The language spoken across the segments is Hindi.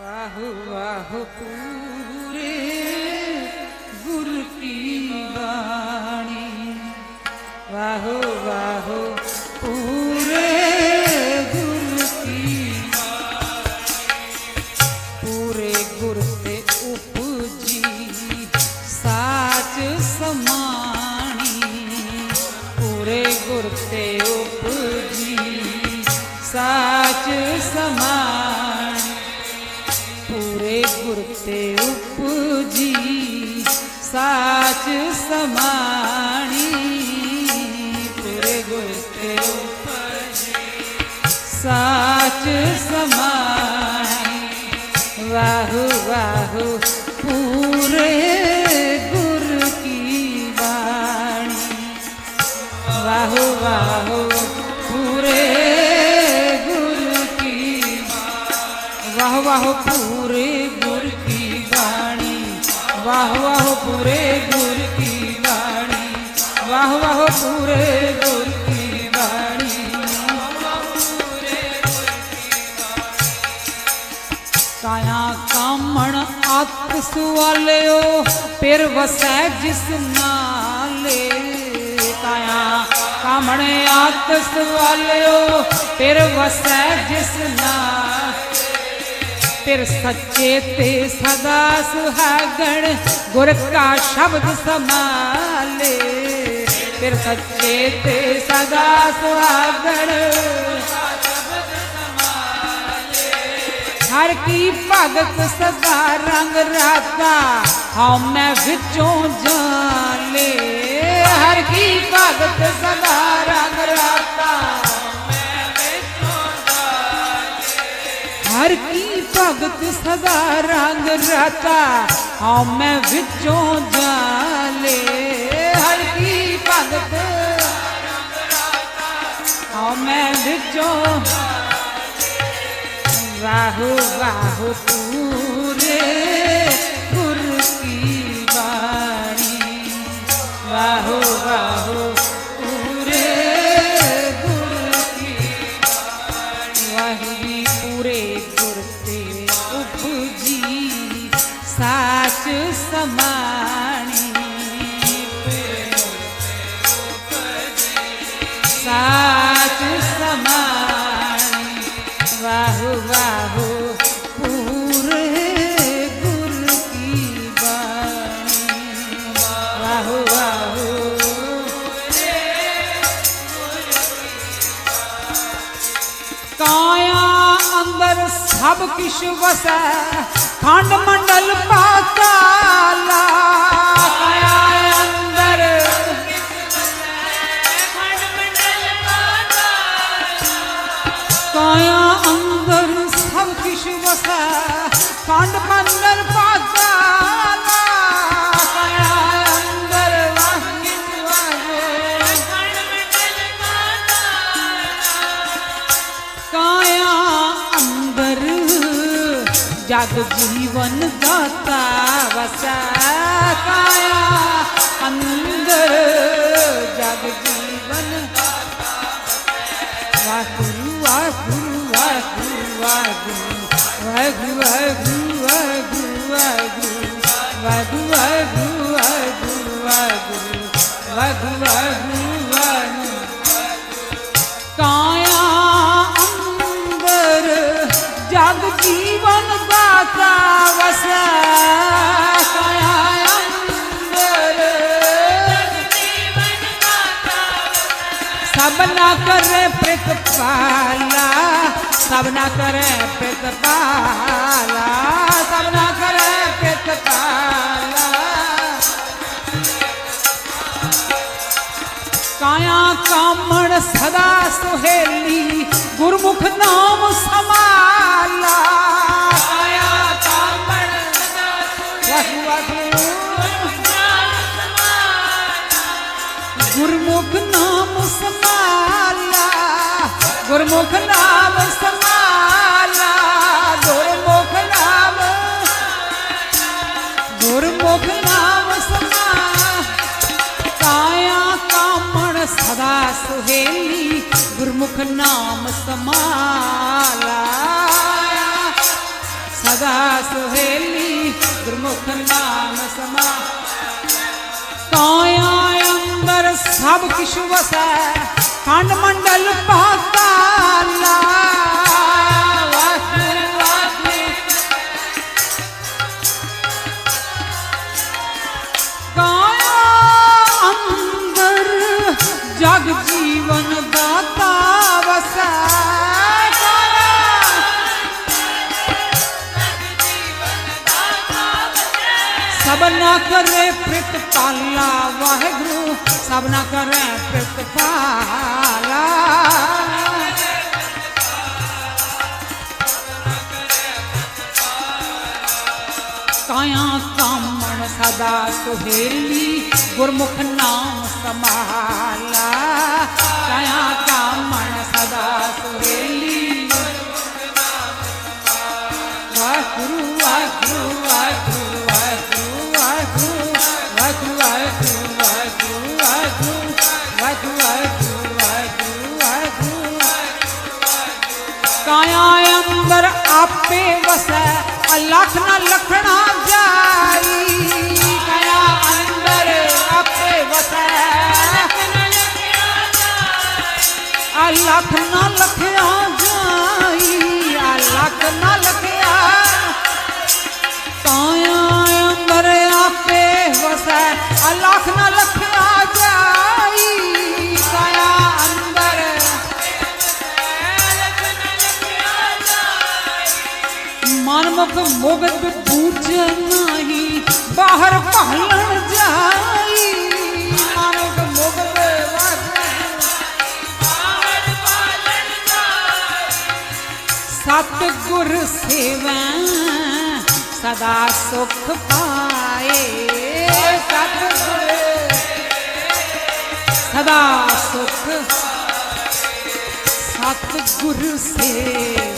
ਵਾਹ ਵਾਹ ਪੂਰੇ ਗੁਰ ਕੀ ਬਾਣੀ। ਵਾਹ ਵਾਹ वाह वाह पूरे गुर की वाणी वाह वाह पूरे गुर की वाह वाह पूरे गुर की वाणी वाह वाह पूरे गुर की वाणी वाह वाह पूरे गुर ਅੱਤ ਸੁਆਲਿਓ ਫਿਰ ਵਸੈ ਜਿਸ ਨਾਲੇ। ਕਾਇਆ ਕਾਮਣ ਅੱਤ ਸੁਆਲਿਓ ਫਿਰ ਵਸੈ ਜਿਸ ਨਾਲ। ਫਿਰ ਸੱਚੇ ਤੇ ਸਦਾ ਸੁਹਾਗਣ, ਗੁਰ ਕਾ ਸ਼ਬਦ ਸਮਾਲੇ ਫਿਰ ਸੱਚੇ ਤੇ ਸਦਾ ਸੁਹਾਗਣ ਹਰ ਕੀ ਭਗਤ ਸਦਾ ਰੰਗ ਰਾਤਾ ਹਉ ਮੈਂ ਵਿੱਚੋਂ ਜਾਲੇ ਹਰ ਕੀ ਭਗਤ ਸਦਾ ਰੰਗ ਰਾਤਾ ਹਰ ਕੀ ਭਗਤ ਸਦਾ ਰੰਗ ਰਾਤਾ ਹਉ ਮੈਂ ਵਿੱਚੋਂ ਜਾਲੇ ਹਰ ਕੀ ਭਗਤ ਹਉ ਮੈਂ ਵਿੱਚੋਂ বাহু বাহু তুমি ஆயுஷ் வச காண்டம் ਜਗ ਜੀਵਨ ਦਾਤਾ ਵਸੈ ਕਾਇਆ ਅੰਦਰ ਜਗ ਜੀਵਨ ਵਾਹਿਗੁਰੂ ਵਾਹਿਗੁਰੂ ਵਾਹਿਗੁਰੂ ਵਾਹਿਗੁਰੂ ਵਾਹਿਗੁਰੂ ਵਾਹਿਗੁਰੂ ਵਾਹਿਗੁਰੂ ਵਾਹਿਗੁਰੂ ਵਾਹਿਗੁਰੂ ਵਾਹਿਗੁਰੂ ਵਾਹਿਗੁਰੂ ਵਾਹਿਗੁਰੂ ਵਾਹਿਗੁਰੂ ਵਾਹਿਗੁਰੂ ਕਾਇਆ ਅੰਦਰ ਜਗ ਸਭਨਾ ਕਰੇ ਪ੍ਰਿਤਪਾਲਾ ਸਭਨਾ ਕਰੇ ਪ੍ਰਿਤਪਾਲਾ ਸਭਨਾ ਕਰੇ ਪ੍ਰਿਤਪਾਲਾ ਕਾਇਆ ਸਦਾ ਸੁਹੇਲੀ ਗੁਰਮੁਖ ਨਾਮ ਸਮਾਲਾ गुरमुख नाम समाला गुरमुख नाम समाला गुरमुख नाम गुरमुख नाम समा काया कामण सदा सुहेली, गुरमुख नाम समाला सदा सुहेली, गुरमुख नाम समा काया अंदर सब किस वसा खंड मंडल पाता जग जीवन दाता सब ना करे प्रित पाला वाहेगुरु। सब न कर पितपाला। सदा सुहेली, गुरमुख नाम समाला काया कामण सदा सुहेली वाहगुरु वाहगुरु वाहगुरु वाहगुरु वाहगुरु वाहगुरु। ਆਪੇ ਵਸੈ, ਅਲਖ ਨ ਲਖਣਾ ਜਾਈ। ਕਾਇਆ ਅੰਦਰ ਆਪੇ ਵਸੈ, ਅਲਖ ਨ ਲਖਿਆ ਜਾਈ, ਅਲਖ ਨ ਲਖਿਆ। ਕਾਇਆ ਅੰਦਰ ਆਪੇ ਵਸੈ, ਅਲਖ ਨ ਲਖਿਆ ਨਾਨਕ ਮੁਗਤ ਬੂਝ ਨਹੀਂ ਬਾਹਰ ਭਾਲਣ ਜਾਈ। ਮਨਮੁਖ ਮੁਗਤ ਸਤ ਗੁਰ ਸੇਵੈ, ਸਦਾ ਸੁਖ ਪਾਏ। ਸਤ ਗੁਰ ਸਦਾ ਸੁਖ ਸਤ ਗੁਰ ਸੇਵੈ।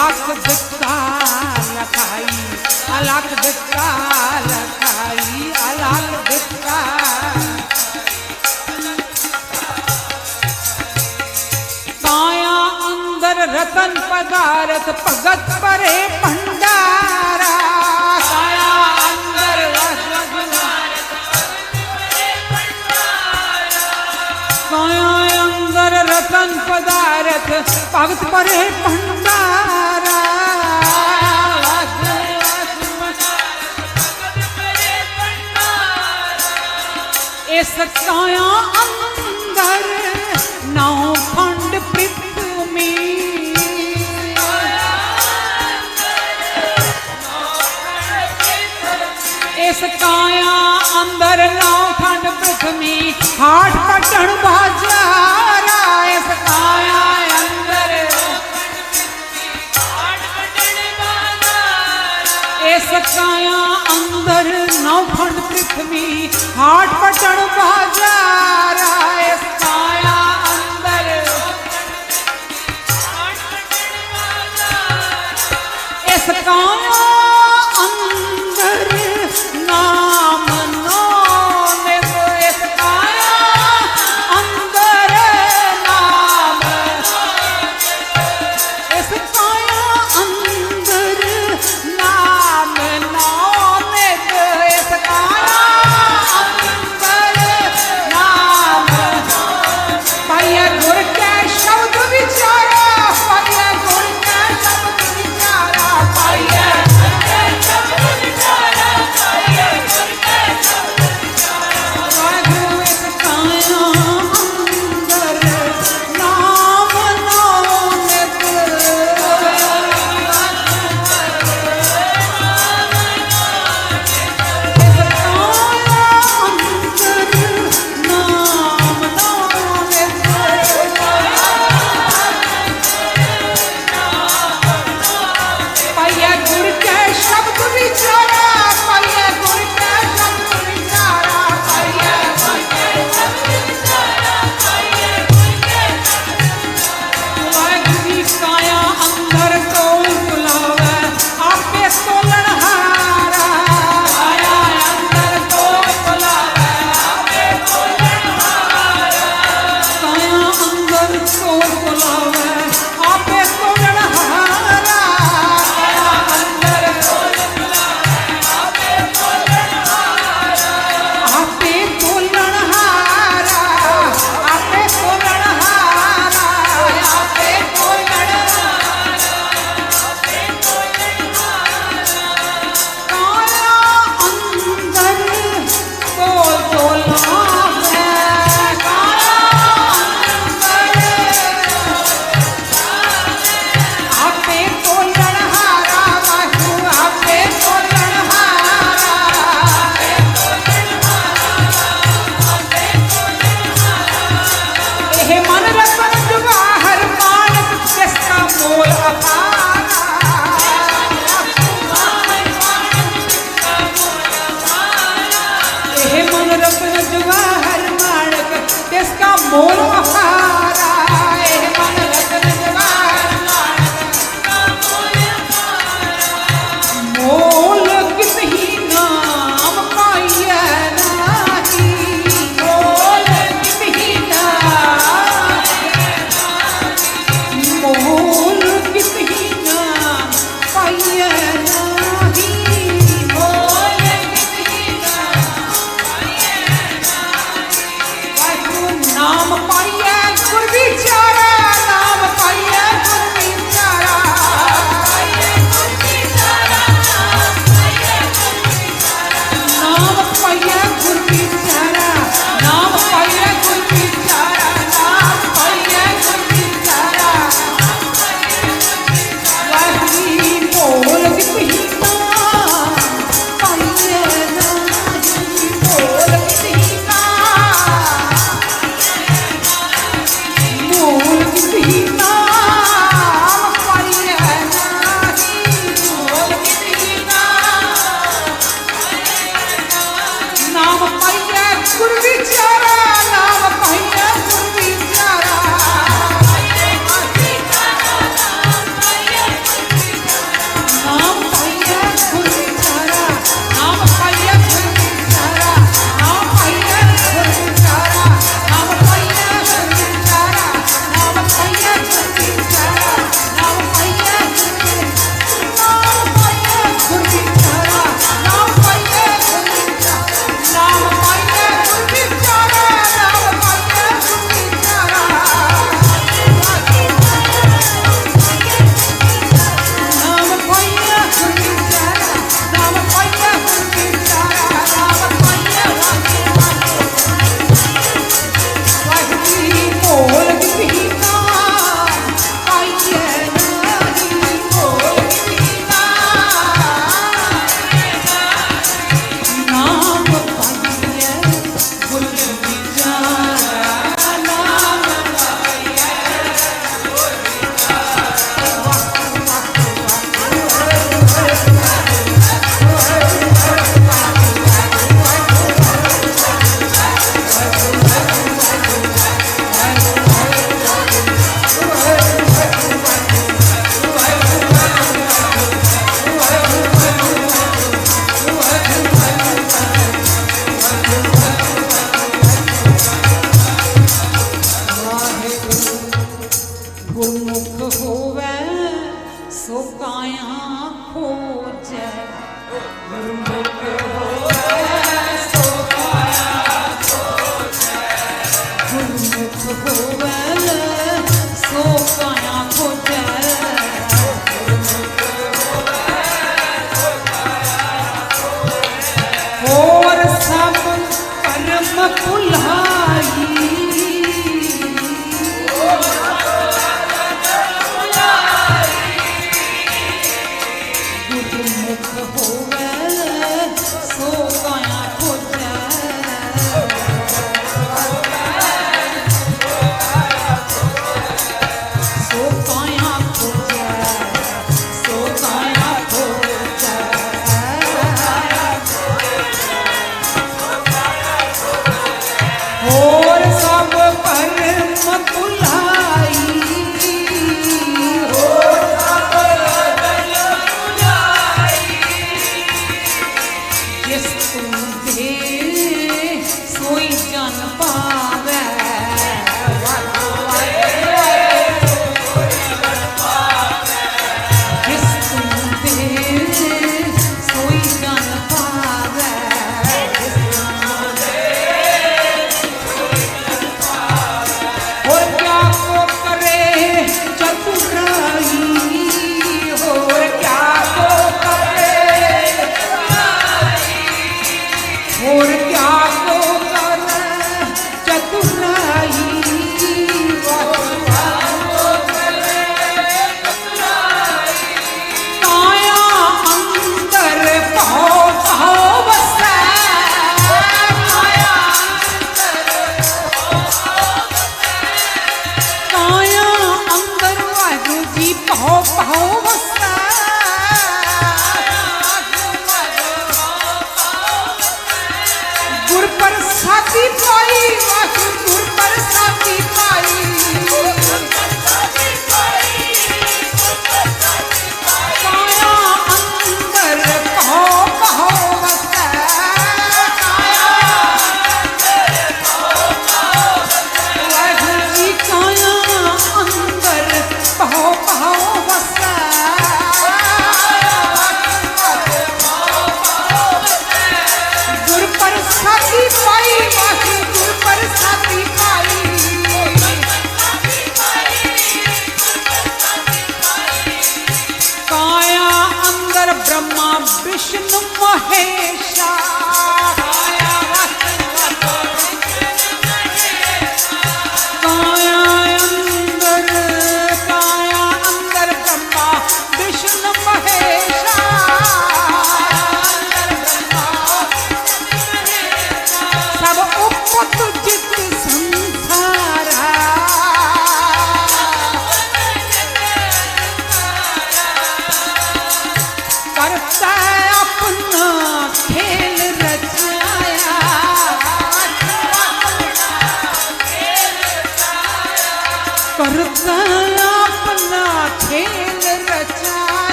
अलाक लखाई लखाई काया अंदर रतन पदारथ भगत परे भंडारा। अंदर रतन पदारथ अंदर रतन भगत परे भंडारा। ले अंदर नौ खंड पृथ्वी अंदर नौ खंड पृथ्वी हाथ पटन बाजा। लक्ष्मी हाट पटन बाज़ार সাথী পাই মাসুর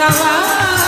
সালা